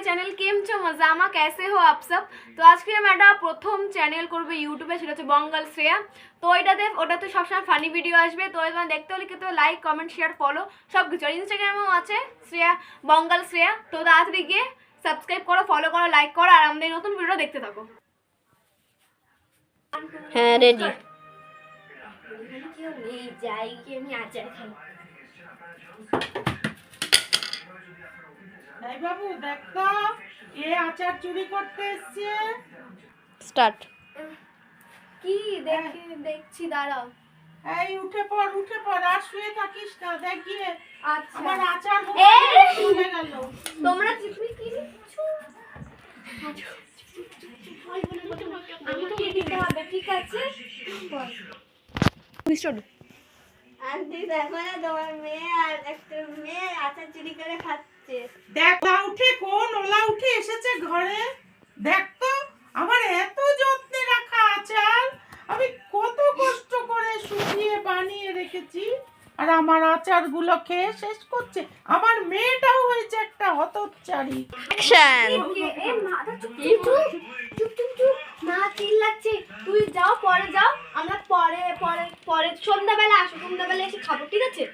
મારી ચેનલ કેમ છો મજામાં કેસે হো আপ তো আজকে আমি একটা প্রথম চ্যানেল করব ইউটিউবে সেটা হচ্ছে বঙ্গাল শ্রেয়া তো ওইটাতে ওটাতে সবসময় ফানি ভিডিও আসবে তো এবার দেখতে হলে কিন্তু লাইক কমেন্ট শেয়ার ফলো সব কিছু আর ইনস্টাগ্রামেও আছে শ্রেয়া বঙ্গাল শ্রেয়া তো তাড়াতাড়ি গিয়ে সাবস্ক্রাইব করো ফলো করো লাইক করো আর আমাদের নতুন ভিডিও দেখতে থাকো হ্যাঁ রেডি যাই কি আমি আচার খাই এই বাবু দেখ তো কে আচার চুরি করতে এসছে। স্টার্ট। কি দেখি দেখছি দাঁড়াও। এই উঠে পড় উঠে পড় আর শুয়ে থাকিস না দেখ গিয়ে। আচ্ছা। আমার আচার! চলে গেল। তোমরা চিপি কি নিচ্ছ? আমাকে দিতে হবে ঠিক আছে? আন্টি দেখো না তোমার মেয়ে আর একটা মেয়ে আচার চুরি করে খাচ্ছে। দেখ ওলা উঠে কোন ওলা উঠে এসেছে ঘরে? দেখ তো আমার এত যত্নে রাখা আচার আমি কত কষ্ট করে শুকিয়ে বানিয়ে রেখেছি আর আমার আচারগুলো খেয়ে শেষ করছে। আমার মেয়েটাও হয়েছে একটা হতচ্চারি না তুই যাও পরে যাও। আমরা পরে পরে পরে সন্ধ্যাবেলা আসো সন্ধ্যাবেলা এসে খাব ঠিক আছে?